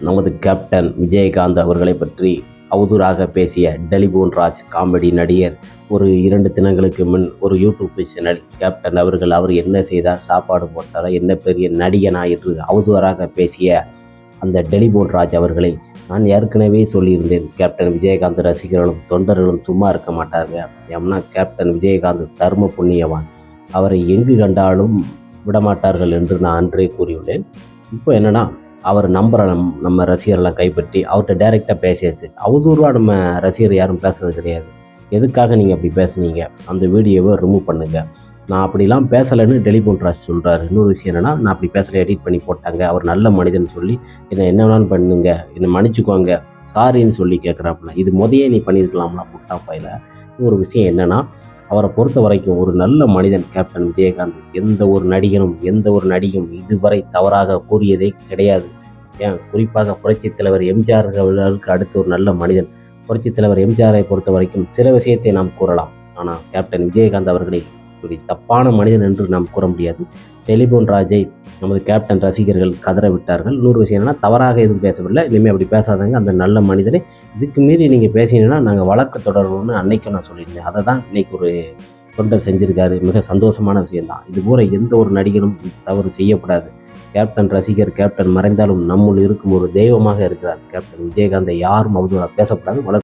நமது கேப்டன் விஜயகாந்த் அவர்களை பற்றி அவதூறாக பேசிய டெலிபோன் ராஜ் காமெடி நடிகர் ஒரு இரண்டு தினங்களுக்கு முன் ஒரு யூடியூப் சேனல் கேப்டன் அவர்கள் அவர் என்ன செய்தார் சாப்பாடு போட்டாரா என்ன பெரிய நடிகனா என்று அவதூறாக பேசிய அந்த டெலிபோன் ராஜ் அவர்களை நான் ஏற்கனவே சொல்லியிருந்தேன். கேப்டன் விஜயகாந்த் ரசிகர்களும் தொண்டர்களும் சும்மா இருக்க மாட்டார்கள் ஏன்னா கேப்டன் விஜயகாந்த் தர்ம புண்ணியவான். அவரை எங்கு கண்டாலும் விடமாட்டார்கள் என்று நான் அன்றே கூறியுள்ளேன். இப்போ என்னன்னா அவர் நம்பரை நம் நம்ம ரசிகர்லாம் கைப்பற்றி அவர்கிட்ட டைரெக்டாக பேசியாச்சு. அவதூறாக நம்ம ரசிகர் யாரும் பேசுறது கிடையாது. எதுக்காக நீங்கள் அப்படி பேசுனீங்க? அந்த வீடியோவை ரிமூவ் பண்ணுங்கள் நான் அப்படிலாம் பேசலைன்னு டெலிபோன் ராஜ் சொல்கிறாரு இன்னொரு விஷயம் என்னென்னா நான் அப்படி பேசலை எடிட் பண்ணி போட்டாங்க. அவர் நல்ல மனிதன் சொல்லி இதை என்ன வேணாலும் பண்ணுங்க. என்னை மன்னிச்சுக்கோங்க. சாரின்னு சொல்லி கேட்குறாப்புல இது முதையே நீ பண்ணியிருக்கலாம்ல புட்டா பையில. ஒரு விஷயம் என்னென்னா அவரை பொறுத்த வரைக்கும் ஒரு நல்ல மனிதன் கேப்டன் விஜயகாந்த். எந்த ஒரு நடிகனும் எந்த ஒரு நடிகையும் இதுவரை தவறாக கூறியதே கிடையாது. ஏன்? குறிப்பாக புரட்சித் தலைவர் எம்ஜிஆர் அவர்களுக்கு அடுத்து ஒரு நல்ல மனிதன். புரட்சித் தலைவர் எம்ஜிஆரை பொறுத்த வரைக்கும் சில விஷயத்தை நாம் கூறலாம். ஆனால் கேப்டன் விஜயகாந்த் அவர்களை ஒரு தப்பான மனிதன் என்று நாம் கூற முடியாது. டெலிபோன் ராஜை நமது கேப்டன் ரசிகர்கள் கதற விட்டார்கள் இன்னொரு விஷயம் என்னன்னா தவறாக எதுவும் பேசவில்லை. இனிமேல் அப்படி பேசாதாங்க. அந்த நல்ல மனிதனை இதுக்கு மீறி நீங்கள் பேசினீங்கன்னா நாங்கள் வழக்கு தொடரணும்னு அன்னைக்கும் நான் சொல்லியிருந்தேன். அதை தான் இன்னைக்கு ஒரு தொண்டர் செஞ்சிருக்காரு. மிக சந்தோஷமான விஷயம்தான். இது போல எந்த ஒரு நடிகரும் தவறு செய்யக்கூடாது. கேப்டன் ரசிகர் கேப்டன் மறைந்தாலும் நம்முள் இருக்கும் ஒரு தெய்வமாக இருக்கிறார். கேப்டன் விஜயகாந்தை யாரும் அவதூறாக பேசக்கூடாது. வழக்கு